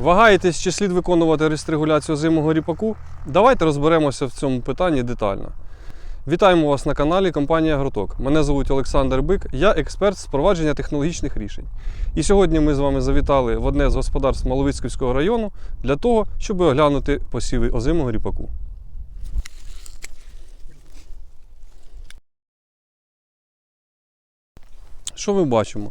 Вагаєтесь, чи слід виконувати рестрегуляцію озимого ріпаку? Давайте розберемося в цьому питанні детально. Вітаємо вас на каналі компанія Гроток. Мене звуть Олександр Бик, я експерт з впровадження технологічних рішень. І сьогодні ми з вами завітали в одне з господарств Маловицьківського району для того, щоб оглянути посіви озимого ріпаку. Що ми бачимо?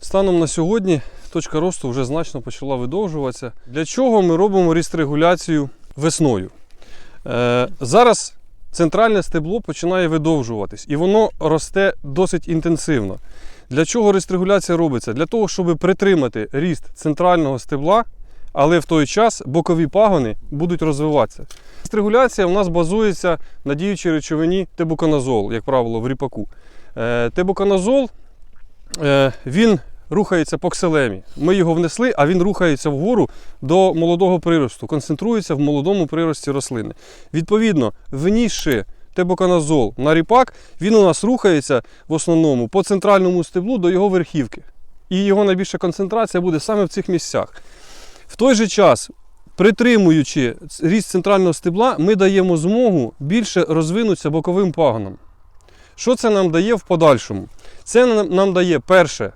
Станом на сьогодні точка росту вже значно почала видовжуватися. Для чого ми робимо рістрегуляцію весною? Е, зараз центральне стебло починає видовжуватись і воно росте досить інтенсивно. Для чого рестрегуляція робиться? Для того, щоб притримати ріст центрального стебла, але в той час бокові пагони будуть розвиватися. Рестрегуляція у нас базується на діючій речовині тебуканазол, як правило, в ріпаку. Е, Тебуканазол він рухається по кселемі. Ми його внесли, а він рухається вгору до молодого приросту, концентрується в молодому прирості рослини. Відповідно, внісши тебоканазол на ріпак, він у нас рухається в основному по центральному стеблу до його верхівки. І його найбільша концентрація буде саме в цих місцях. В той же час, притримуючи ріст центрального стебла, ми даємо змогу більше розвинутися боковим пагонам. Що це нам дає в подальшому? Це нам- дає перше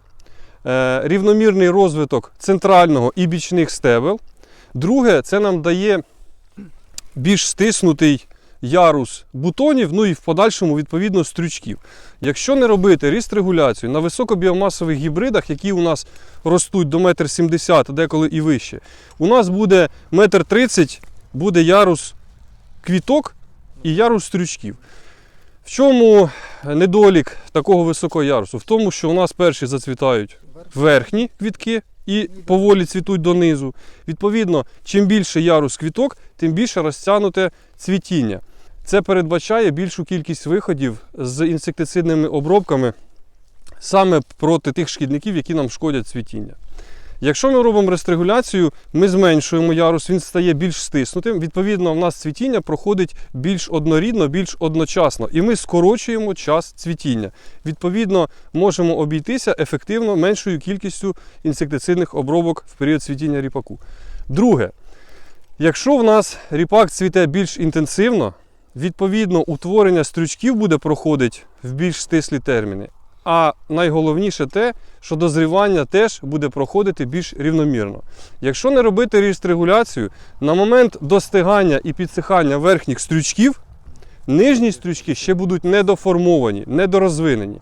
е, рівномірний розвиток центрального і бічних стебел. Друге, це нам дає більш стиснутий ярус бутонів, ну і в подальшому, відповідно, стрючків. Якщо не робити ріст-регуляцію на високобіомасових гібридах, які у нас ростуть до 1,70 м, деколи і вище, у нас буде 1,30 м буде ярус квіток і ярус стрючків. В чому недолік такого високого ярусу? В тому, що у нас перші зацвітають верхні квітки і поволі цвітуть донизу. Відповідно, чим більше ярус квіток, тим більше розтягнуте цвітіння. Це передбачає більшу кількість виходів з інсектицидними обробками саме проти тих шкідників, які нам шкодять цвітіння. Якщо ми робимо рестрегуляцію, ми зменшуємо ярус, він стає більш стиснутим. Відповідно, в нас цвітіння проходить більш однорідно, більш одночасно, і ми скорочуємо час цвітіння. Відповідно, можемо обійтися ефективно меншою кількістю інсектицидних обробок в період цвітіння ріпаку. Друге, якщо в нас ріпак цвіте більш інтенсивно, відповідно утворення стрючків буде проходити в більш стислі терміни. А найголовніше те, що дозрівання теж буде проходити більш рівномірно. Якщо не робити ріст-регуляцію, на момент достигання і підсихання верхніх стрючків, нижні стрючки ще будуть недоформовані, недорозвинені.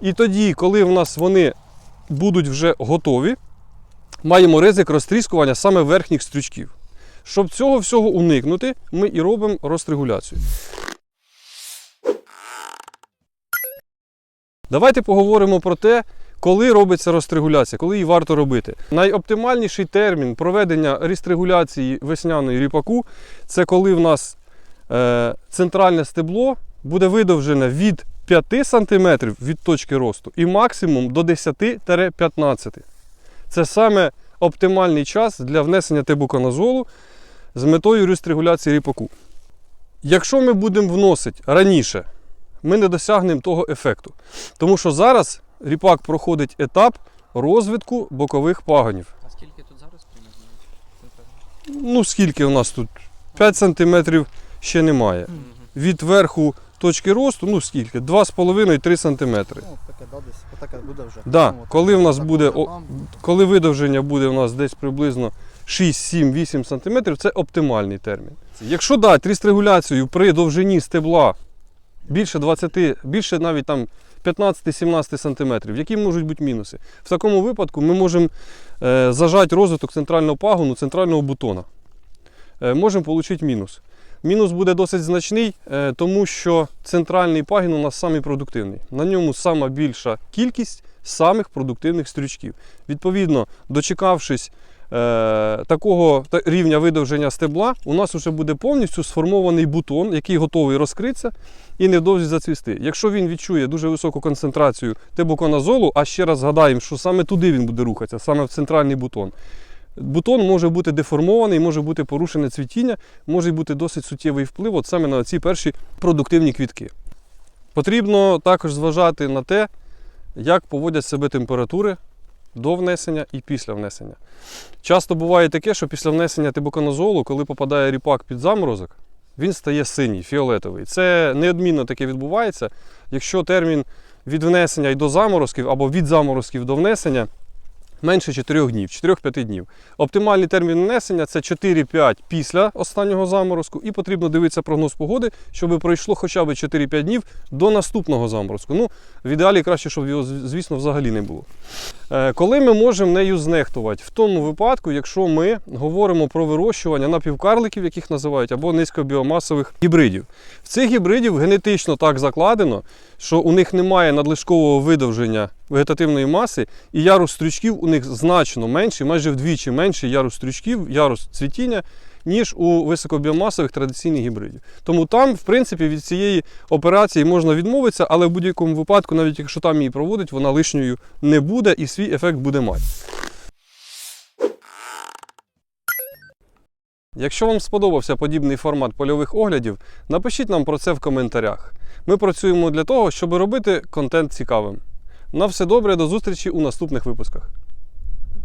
І тоді, коли в нас вони будуть вже готові, маємо ризик розтріскування саме верхніх стрючків. Щоб цього всього уникнути, ми і робимо розрегуляцію. Давайте поговоримо про те, коли робиться розрегуляція, коли її варто робити. Найоптимальніший термін проведення рестрегуляції весняної ріпаку це коли в нас е, центральне стебло буде видовжене від 5 см від точки росту і максимум до 10-15. Це саме оптимальний час для внесення тебуканазолу з метою рестрегуляції ріпаку. Якщо ми будемо вносити раніше, ми не досягнемо того ефекту. Тому що зараз ріпак проходить етап розвитку бокових пагонів. А скільки тут зараз примерно? Ну, скільки у нас тут? 5 см ще немає. Від верху точки росту, ну скільки? 2,5-3 см. Ну, таке, да, десь отаке буде вже. Да, Ну, коли в нас буде Коли видовження буде у нас десь приблизно 6, 7, 8 см, це оптимальний термін. Якщо дати рістрегуляцію при довжині стебла більше 20, більше навіть там 15-17 см, які можуть бути мінуси? В такому випадку ми можемо е, зажати розвиток центрального пагону, центрального бутона. Е, можемо отримати мінус. Мінус буде досить значний, е, тому що центральний пагін у нас самий продуктивний. На ньому сама більша кількість самих продуктивних стрючків. Відповідно, дочекавшись такого рівня видовження стебла, у нас вже буде повністю сформований бутон, який готовий розкритися і невдовзі зацвісти. Якщо він відчує дуже високу концентрацію тебуконазолу, а ще раз згадаємо, що саме туди він буде рухатися, саме в центральний бутон. Бутон може бути деформований, може бути порушене цвітіння, може бути досить суттєвий вплив от саме на ці перші продуктивні квітки. Потрібно також зважати на те, як поводять себе температури до внесення і після внесення. Часто буває таке, що після внесення тибуканозолу, коли попадає ріпак під заморозок, він стає синій, фіолетовий. Це неодмінно таке відбувається. Якщо термін від внесення і до заморозків або від заморозків до внесення менше 4 днів, 4-5 днів. Оптимальний термін внесення це 4-5 після останнього заморозку, і потрібно дивитися прогноз погоди, щоб пройшло хоча б 4-5 днів до наступного заморозку. Ну, в ідеалі краще, щоб його, звісно, взагалі не було. Е, Коли ми можемо нею знехтувати? В тому випадку, якщо ми говоримо про вирощування напівкарликів, яких називають, або низькобіомасових гібридів. В цих гібридів генетично так закладено, що у них немає надлишкового видовження вегетативної маси, і ярус стрючків у них значно менший, майже вдвічі менший ярус стрючків, ярус цвітіння, ніж у високобіомасових традиційних гібридів. Тому там, в принципі, від цієї операції можна відмовитися, але в будь-якому випадку, навіть якщо там її проводить, вона лишньою не буде і свій ефект буде мати. Якщо вам сподобався подібний формат польових оглядів, напишіть нам про це в коментарях. Ми працюємо для того, щоб робити контент цікавим. На все добре, до зустрічі у наступних випусках.